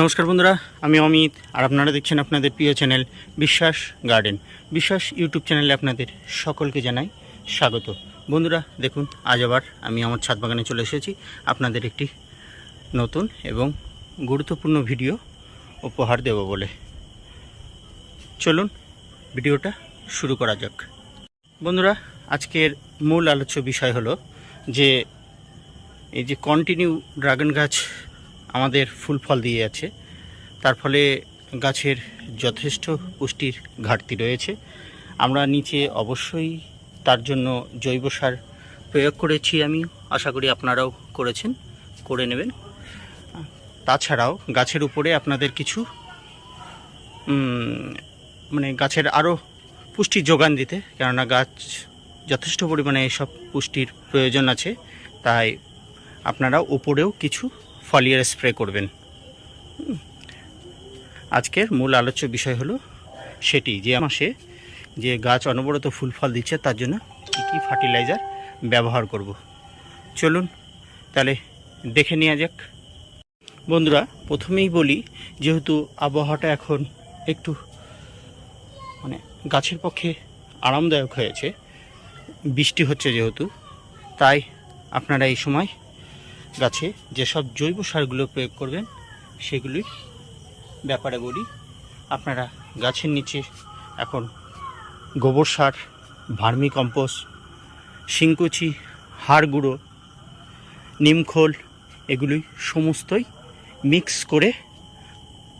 নমস্কার বন্ধুরা, আমি অমিত, আর আপনারা দেখছেন আপনাদের প্রিয় চ্যানেল বিশ্বাস গার্ডেন। বিশ্বাস ইউটিউব চ্যানেলে আপনাদের সকলকে জানাই স্বাগত। বন্ধুরা, দেখুন, আজ আবার আমি আমার ছাদ বাগানে চলে এসেছি। আপনাদের একটি নতুন এবং গুরুত্বপূর্ণ ভিডিও উপহার দেব বলে। চলুন, ভিডিওটা শুরু করা যাক। বন্ধুরা, আজকের মূল আলোচ্য বিষয় হলো যে, এই যে কন্টিনিউ ড্রাগন গাছ আমাদের ফুল ফল দিয়ে আছে। তার ফলে গাছের যথেষ্ট পুষ্টির ঘাটতি রয়েছে। আমরা নিচে অবশ্যই তার জন্য জৈব সার প্রয়োগ করেছি আমি। আশা করি আপনারাও করেছেন, করে নেবেন। তাছাড়াও গাছের উপরে আপনাদের কিছু মানে গাছের আরও পুষ্টির যোগান দিতে, কেননা গাছ যথেষ্ট পরিমাণে এসব পুষ্টির প্রয়োজন আছে। তাই আপনারা উপরেও কিছু ফলিয়ার স্প্রে করবেন। আজকের মূল আলোচ্য বিষয় হলো সেটি, যে মাসে যে গাছ অনবরত ফুল ফল দিচ্ছে, তার জন্য কী কী ফার্টিলাইজার ব্যবহার করব। চলুন তাহলে দেখে নেওয়া যাক। বন্ধুরা, প্রথমেই বলি, যেহেতু আবহাওয়াটা এখন একটু মানে গাছের পক্ষে আরামদায়ক হয়েছে, বৃষ্টি হচ্ছে যেহেতু, তাই আপনারা এই সময় গাছে যেসব জৈব সারগুলো প্রয়োগ করবেন, সেগুলির ব্যাপারে বলি। আপনারা গাছের নিচে এখন গোবর সার, ভার্মি কম্পোস্ট, শিংকুচি, হাড় গুঁড়ো নিমখোল এগুলি সমস্তই মিক্স করে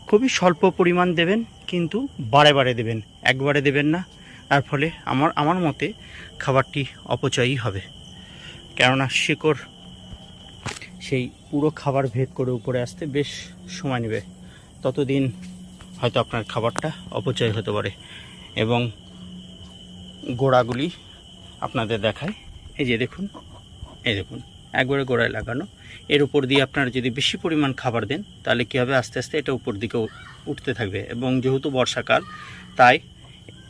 খুবই স্বল্প পরিমাণ দেবেন, কিন্তু বারে বারে দেবেন, একবারে দেবেন না। তার ফলে আমার আমার মতে খাবারটি অপচয়ই হবে। কেননা, শিকড় সেই পুরো খাবার ভেদ করে উপরে আসতে বেশ সময় নেবে। ততদিন হয়তো আপনার খাবারটা অপচয় হতে পারে এবং গোড়াগুলি আপনাদের দেখায়। এই যে দেখুন, এই দেখুন, একবারে গোড়ায় লাগানো। এর উপর দিয়ে আপনারা যদি বেশি পরিমাণ খাবার দেন, তাহলে কী হবে? আস্তে আস্তে এটা উপর দিকে উঠতে থাকবে এবং যেহেতু বর্ষাকাল, তাই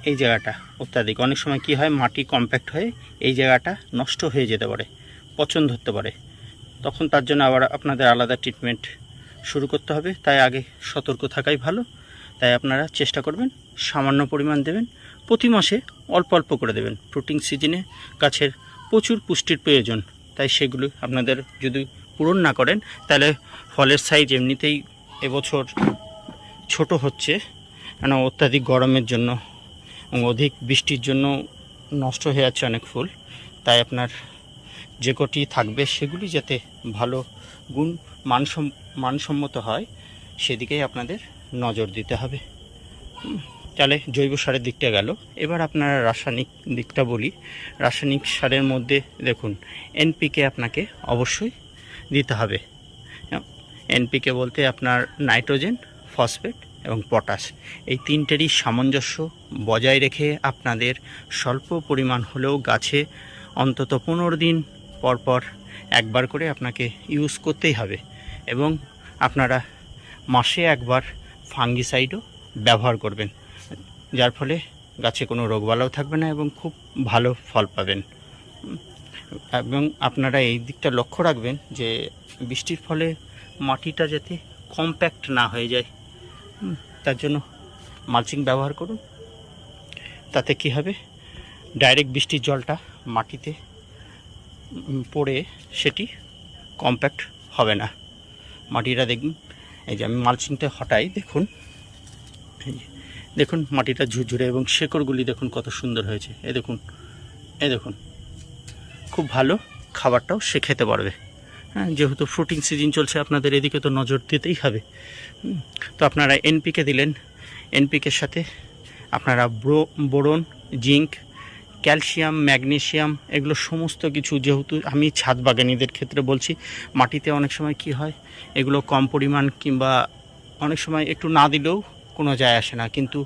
এই জায়গাটা অত্যাধিক। অনেক সময় কি হয়? মাটি কম্প্যাক্ট হয়ে এই জায়গাটা নষ্ট হয়ে যেতে পারে, পচন ধরতে পারে। তখন তার জন্য আবার আপনাদের আলাদা ট্রিটমেন্ট শুরু করতে হবে। তাই আগে সতর্ক থাকাই ভালো। তাই আপনারা চেষ্টা করবেন, সামান্য পরিমাণ দেবেন। প্রতি মাসে অল্প অল্প করে দেবেন। ফ্রুটিং সিজনে গাছের প্রচুর পুষ্টির প্রয়োজন। তাই সেগুলো আপনাদের যদি পূরণ না করেন, তাহলে ফলের সাইজ এমনিতেই এবছর ছোট হচ্ছে। কেন অত্যাধিক গরমের জন্য অধিক বৃষ্টির জন্য নষ্ট হয়ে যাচ্ছে অনেক ফুল। তাই আপনার যে কটি থাকবে সেগুলি যাতে ভালো গুণ মানসম, মানসম্মত হয়, সেদিকেই আপনাদের নজর দিতে হবে। তাহলে জৈব সারের দিকটা গেল। এবার আপনারা রাসায়নিক দিকটা বলি। রাসায়নিক সারের মধ্যে দেখুন এনপিকে আপনাকে অবশ্যই দিতে হবে। এনপিকে বলতে আপনার নাইট্রোজেন, ফসফেট এবং পটাশ। এই তিনটেরই সামঞ্জস্য বজায় রেখে আপনাদের স্বল্প পরিমাণ হলেও গাছে অন্তত পনেরো দিন পর পর একবার করে আপনাকে ইউজ করতেই হবে এবং আপনারা মাসে একবার ফাঙ্গিসাইডও ব্যবহার করবেন, যার ফলে গাছে কোনো রোগবালাও থাকবে না এবং খুব ভালো ফল পাবেন। এবং আপনারা এই দিকটা লক্ষ্য রাখবেন যে বৃষ্টির ফলে মাটিটা যাতে কম্প্যাক্ট না হয়ে যায় তার জন্য মালচিং ব্যবহার করুন। তাতে কি হবে? ডাইরেক্ট বৃষ্টির জলটা মাটিতে পড়ে সেটি কম্প্যাক্ট হবে না। মাটিটা দেখুন, এই যে আমি মালচিংটা হটাই, দেখুন। দেখুন মাটিটা ঝুরঝুরে এবং শেকড়গুলি দেখুন কত সুন্দর হয়েছে। এ দেখুন এ দেখুন। খুব ভালো খাবারটাও সে খেতে পারবে। হ্যাঁ যেহেতু ফ্রুটিং সিজন চলছে, আপনাদের এদিকে তো নজর দিতেই হবে। তো আপনারা এনপিকে দিলেন। এনপিকের সাথে আপনারা ব্রো বোরন, জিঙ্ক ক্যালসিয়াম ম্যাগনেশিয়াম এগুলো সমস্ত কিছু যেহেতু আমি ছাদ বাগানিদের ক্ষেত্রে বলছি, মাটিতে অনেক সময় কি হয়, এগুলো কম পরিমাণ কিংবা অনেক সময় একটু না দিলেও কোনো যায় আসে না। কিন্তু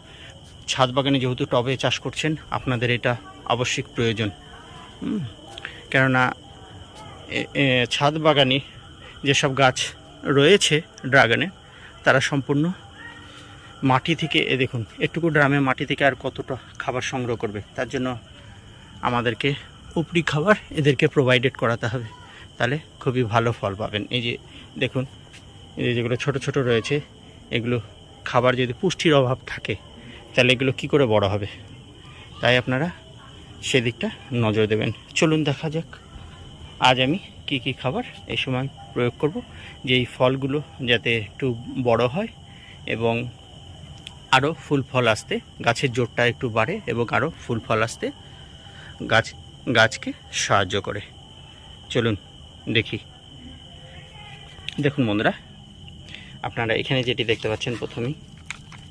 ছাদ বাগানে যেহেতু টবে চাষ করছেন, আপনাদের এটা আবশ্যিক প্রয়োজন। কেননা ছাদ বাগানে যেসব গাছ রয়েছে ড্রাগনে, তারা সম্পূর্ণ মাটি থেকে, এ দেখুন, একটুকু ড্রামে মাটি থেকে আর কতটা খাবার সংগ্রহ করবে, তার জন্য আমাদেরকে উপরি খাবার এদেরকে প্রোভাইডেড করাতে হবে। তাহলে খুবই ভালো ফল পাবেন। এই যে দেখুন, এই যে যেগুলো ছোট ছোট রয়েছে, এগুলো খাবার যদি পুষ্টির অভাব থাকে, তাহলে এগুলো কি করে বড় হবে? তাই আপনারা সেদিকটা নজর দেবেন। চলুন দেখা যাক, আজ আমি কি কি খাবার এই সময় প্রয়োগ করব, যে এই ফলগুলো যাতে একটু বড় হয় এবং আরও ফুল ফল আসতে, গাছের জোরটা একটু বাড়ে এবং আরও ফুল ফল আসতে গাছ, গাছকে সাহায্য করে। চলুন দেখি। দেখুন বন্ধুরা, আপনারা এখানে যেটি দেখতে পাচ্ছেন প্রথমেই,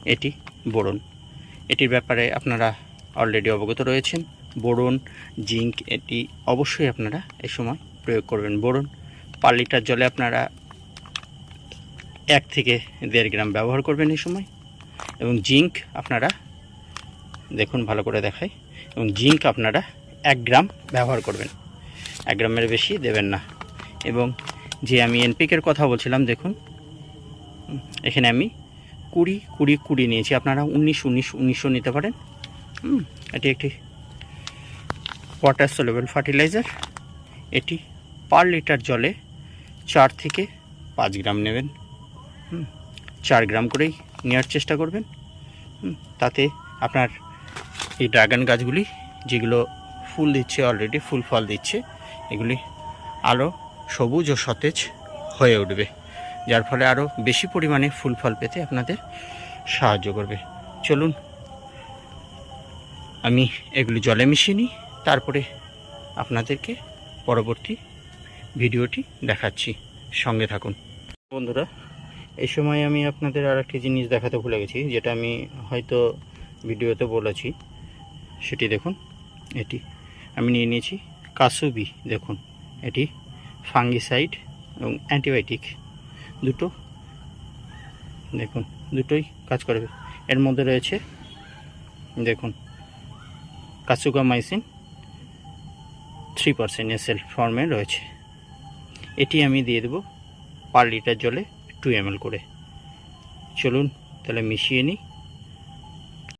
এটি বোরন। এটির ব্যাপারে আপনারা অলরেডি অবগত রয়েছেন। বোরন জিঙ্ক এটি অবশ্যই আপনারা এ সময় প্রয়োগ করবেন। বোরন, পার লিটার জলে আপনারা এক থেকে দেড় গ্রাম ব্যবহার করবেন এই সময়। এবং জিঙ্ক আপনারা, দেখুন ভালো করে দেখায় এবং জিঙ্ক আপনারা এক গ্রাম ব্যবহার করবেন। এক গ্রামের বেশি দেবেন না। এবং যে আমি এনপিকের কথা বলছিলাম, দেখুন, এখানে আমি কুড়ি কুড়ি কুড়ি নিয়েছি। আপনারা উনিশ উনিশ, উনিশও নিতে পারেন। এটি একটি ওয়াটার সলেবল ফার্টিলাইজার এটি পার লিটার জলে চার থেকে পাঁচ গ্রাম নেবেন। চার গ্রাম করেই নেওয়ার চেষ্টা করবেন। তাতে আপনার এই ড্রাগন গাছগুলি, যেগুলো ফুল দিচ্ছে অলরেডি ফুল ফল দিচ্ছে। এগুলি আরও সবুজ ও সতেজ হয়ে উঠবে, যার ফলে আরও বেশি পরিমাণে ফুল ফল পেতে আপনাদের সাহায্য করবে। চলুন, আমি এগুলি জলে মিশিয়ে নিই, তারপরে আপনাদেরকে পরবর্তী ভিডিওটি দেখাচ্ছি। সঙ্গে থাকুন। বন্ধুরা, এই সময় আমি আপনাদের আর একটি জিনিস দেখাতে ভুলে গেছি, যেটা আমি হয়তো ভিডিওতে বলেছি। সেটি দেখুন, এটি আমি নিয়ে নিয়েছি। কাসুবি, দেখুন, এটি ফাঙ্গিসাইড এবং অ্যান্টিবায়োটিক দুটো। দেখুন, দুটোই কাজ করবে এর মধ্যে রয়েছে, দেখুন কাসুগামাইসিন থ্রি পার্সেন্ট এসএল ফর্মে রয়েছে। এটি আমি দিয়ে দেবো পার লিটার জলে টু এম করে। চলুন, তাহলে মিশিয়ে নিই।